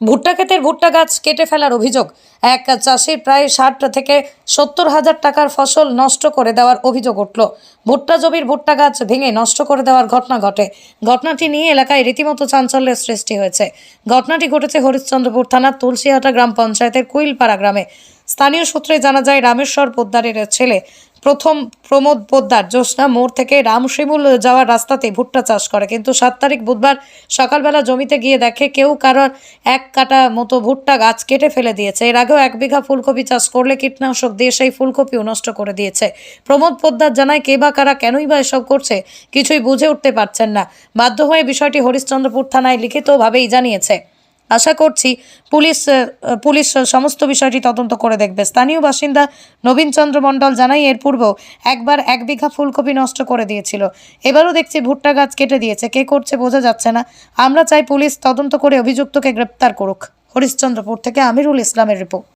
ভুট্টা ক্ষেতের ভুট্টা গাছ কেটে ফেলার অভিযোগ। এক চাষির প্রায় ষাট থেকে সত্তর হাজার টাকার ফসল নষ্ট করে দেওয়ার অভিযোগ উঠল। ভুট্টা জমির ভুট্টা গাছ ভেঙে নষ্ট করে দেওয়ার ঘটনা ঘটে। ঘটনাটি নিয়ে এলাকায় রীতিমতো চাঞ্চল্যের সৃষ্টি হয়েছে। ঘটনাটি ঘটেছে হরিশ্চন্দ্রপুর থানার তুলসীহাটা গ্রাম পঞ্চায়েতের কুইলপাড়া গ্রামে। স্থানীয় সূত্রে জানা যায়, রামেশ্বর পোদ্দারের ছেলে প্রথম প্রমোদ পোদ্দার জ্যোৎস্না মোড় থেকে রামশিমুল যাওয়ার রাস্তাতে ভুট্টা চাষ করে। কিন্তু সাত তারিখ বুধবার সকালবেলা জমিতে গিয়ে দেখে কেউ কারোর এক কাটা মতো ভুট্টা গাছ কেটে ফেলে দিয়েছে। এর আগেও এক বিঘা ফুলকপি চাষ করলে কীটনাশক দিয়ে সেই ফুলকপিও নষ্ট করে দিয়েছে। প্রমোদ পোদ্দার জানায়, কে বা কারা কেনই বা এসব করছে কিছুই বুঝে উঠতে পারছেন না। বাধ্য হয়ে বিষয়টি হরিশ্চন্দ্রপুর থানায় লিখিতভাবেই জানিয়েছে। আশা করছি পুলিশ পুলিশ সমস্ত বিষয়টি তদন্ত করে দেখবে। স্থানীয় বাসিন্দা নবীনচন্দ্র মণ্ডল জানাই এর পূর্বেও একবার এক বিঘা ফুলকপি নষ্ট করে দিয়েছিল। এবারও দেখছি ভুট্টা গাছ কেটে দিয়েছে। কে করছে বোঝা যাচ্ছে না। আমরা চাই পুলিশ তদন্ত করে অভিযুক্তকে গ্রেপ্তার করুক। হরিশ্চন্দ্রপুর থেকে আমিরুল ইসলামের report.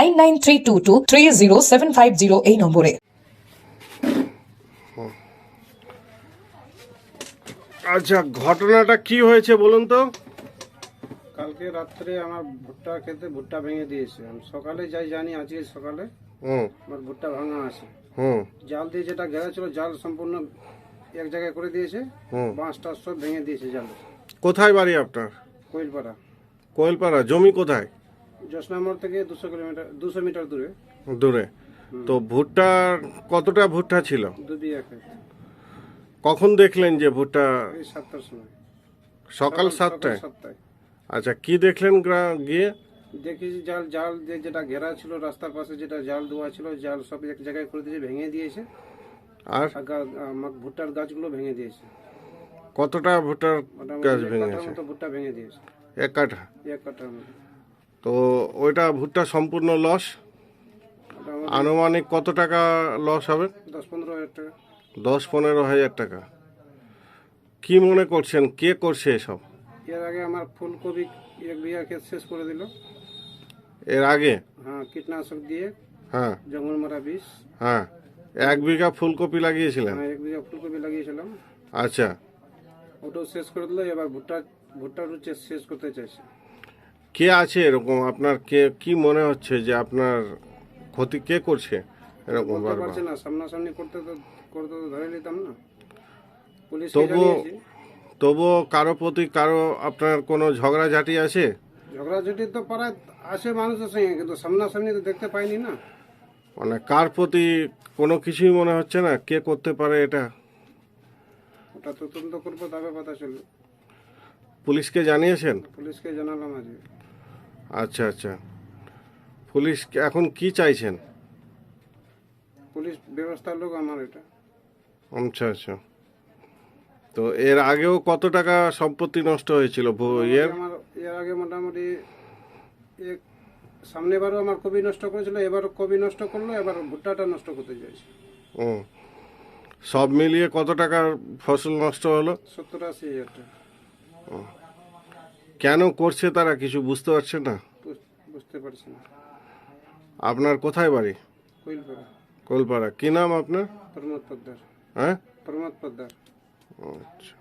nine nine three two two three zero seven five zero এই নম্বরে। আচ্ছা ঘটনাটা কি হয়েছে বলুন তো? কালকে রাত্রে আমার ভুট্টা খেতে ভুট্টা ভেঙে দিয়েছে। আমি সকালে যাই জানি আজকে সকালে হুম। আমার ভুট্টা ভাঙা আছে। হুম। জাল দিয়ে যেটা ঘেরা ছিল জাল সম্পূর্ণ এক জায়গায় করে দিয়েছে। হুম। বাঁশটা সব ভেঙে দিয়েছে জাল। কোথায় বাড়ি আপনার? কোয়েলপাড়া। কোয়েলপাড়া জমি কোথায়? মোড় থেকে দুশো কিলোমিটার দুশো মিটার দূরে। দূরে। তো ভুট্টা কতটা ভুট্টা ছিল? দু বিঘা কখন দেখলেন যে ভুট্টা? এই সাতটার সময়। সকাল সাতটায়? সাতটায়। আচ্ছা কি দেখলেন গ্রা- গিয়ে? দেখি যে জাল জাল দিয়ে যেটা ঘেরা ছিল রাস্তার পাশে যেটা জাল দেওয়া ছিল জাল সব এক জায়গায় করে দিয়েছে ভেঙে দিয়েছে। আর? আর গা- আমার ভুট্টার গাছগুলো ভেঙে দিয়েছে। কতটা ভুট্টার মোটামুটি গাছ এক কাঠার ভেঙেছে মতো ভুট্টা ভেঙে দিয়েছে। এক কাঠা? এক কাঠার মতো। তো ওইটা ভুট্টা সম্পূর্ণ লস আনুমানিক কত টাকা লস হবে? দশ পনেরো হাজার টাকা। দশ পনেরো হাজার টাকা। কি মনে করছেন? কে করছে এসব? এর আগে আমার ফুলকপি এক বিঘা ক্ষেত শেষ করে দিল। এর আগে? হ্যাঁ কীটনাশক দিয়ে। হ্যাঁ। জঙ্গল মারা বিষ। হ্যাঁ। এক বিঘা ফুলকপি লাগিয়েছিলেন? হ্যাঁ এক বিঘা ফুলকপি লাগিয়েছিলাম। আচ্ছা। ওটাও শেষ করে দিল। এবার ভুট্টা ভুট্টার হচ্ছে শেষ করতে চাইছে। কে আছে এরকম? আপনার কে কি মনে হচ্ছে যে আপনার ক্ষতি কে করছে এরকম বারবার? পারছি না সামনাসামনি করতে তো করতে তো ধরে নিতাম না। পুলিশ তবুও তবুও কারও প্রতি কারও আপনার কোনো ঝগড়াঝাটি আছে? ঝগড়াঝাটি তো পাড়ায় আসে মানুষের সঙ্গে কিন্তু সামনাসামনি তো দেখতে পাইনি না। মানে কার প্রতি কোনো কিছুই মনে হচ্ছে না? কে করতে পারে এটা? ওটা তদন্ত করব তবে কথা চলবে। পুলিশকে জানিয়েছেন? পুলিশকে জানালাম আজকে। আচ্ছা আচ্ছা। পুলিশ এখন কি চাইছেন? পুলিশ ব্যবস্থার লোক আমার এটা। আচ্ছা আচ্ছা। তো এর আগেও কত টাকা সম্পত্তি নষ্ট হয়েছিল ইয়ের? আমার এর আগে মোটামুটি এক সামনেবারও আমার কবি নষ্ট করেছিল এবারও কবি নষ্ট করল এবার ভুট্টাটা নষ্ট করতে চাইছে। হুম। সব মিলিয়ে কত টাকার ফসল নষ্ট হলো? সত্তর আশি হাজার টাকা। কেন করছে তারা কিছু বুঝতে পারছে না? বুঝ- বুঝতে পারছে না। আপনার কোথায় বাড়ি? কলপাড়া কোলপাড়া কি নাম আপনার? প্রমোদ পোদ্দার। হ্যাঁ? প্রমোদ পোদ্দার। আচ্ছা।